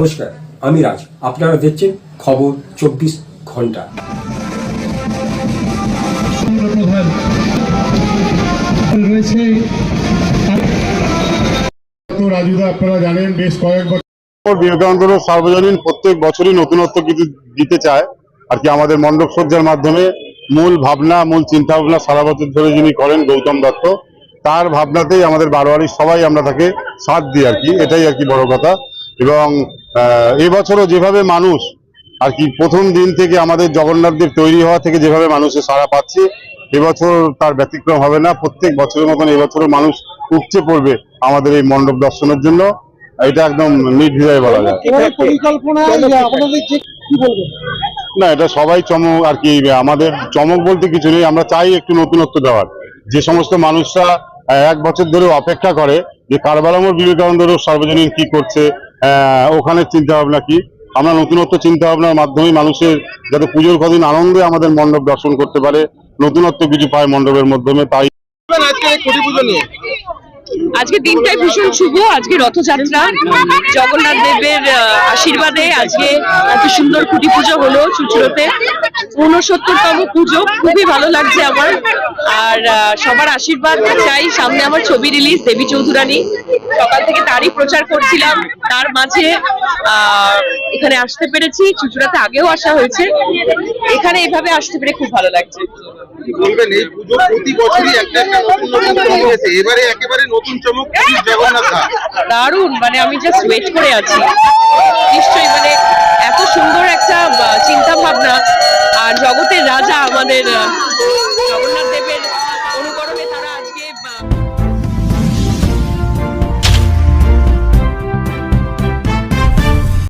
নমস্কার আমি রাজ। আপনারা দেখছেন খবর চব্বিশ ঘণ্টা। রয়েছে। রাজুদা আপনারা জানেন বেশ কয়েক বছর বিবেকানন্দ সার্বজনীন প্রত্যেক বছরই নতুনত্ব কিছু দিতে চায়। আর কি আমাদের মণ্ডপ সজ্জার মাধ্যমে মূল ভাবনা মূল চিন্তা ভাবনা সারা বছর ধরে যিনি করেন গৌতম দত্ত তার ভাবনাতেই আমাদের বারোয়ারির সবাই আমরা তাকে সাথ দিই আর কি। এটাই আর কি বড় কথা। এবং এবছরও যেভাবে মানুষ আর কি প্রথম দিন থেকে আমাদের জগন্নাথ দেব তৈরি হওয়া থেকে যেভাবে মানুষের সাড়া পাচ্ছে এবছর তার ব্যতিক্রম হবে না। প্রত্যেক বছরের মতন এবছরও মানুষ উপচে পড়বে আমাদের এই মণ্ডপ দর্শনের জন্য। এটা একদম নির্দ্বিধায় বলা যায়। না এটা সবাই চমক আর কি আমাদের চমক বলতে কিছু নেই। আমরা চাই একটু নতুনত্ব দেওয়ার। যে সমস্ত মানুষরা এক বছর ধরে অপেক্ষা করে যে কারবালামোর বিবেকানন্দ সার্বজনীন কি করছে ওখানে চিন্তা ভাবনা কি? আমরা নতুনত্ব চিন্তা ভাবনার মাধ্যমে মানুষের যাতে পুজোর কদিন আনন্দে আমাদের মণ্ডপ দর্শন করতে পারে, নতুনত্ব কিছু পায় মণ্ডপের মাধ্যমে, তাই আজকে দিনটাই ভীষণ শুভ, আজকে রথযাত্রা, জগন্নাথ দেবের আশীর্বাদে আজকে এত সুন্দর কুটি পুজো হলো চুচুড়োতে। ঊনসত্তরতম পুজো খুবই ভালো লাগছে আমার। আর সবার আশীর্বাদ চাই। সামনে আমার ছবি রিলিজ দেবী চৌধুরানী। সকাল থেকে তারই প্রচার করছিলাম। তার মাঝে এখানে আসতে পেরেছি। চুচুড়াতে আগেও আসা হয়েছে। এখানে এভাবে আসতে পেরে খুব ভালো লাগছে। বলবেন এই পুজো প্রতি বছরই একটা একটা নতুন নতুন চমক এবারে একেবারে নতুন চমক জগন্নাথ দারুণ মানে আমি জাস্ট ওয়েট করে আছি। নিশ্চয়ই মানে এত সুন্দর একটা চিন্তা ভাবনা আমাদের আহ,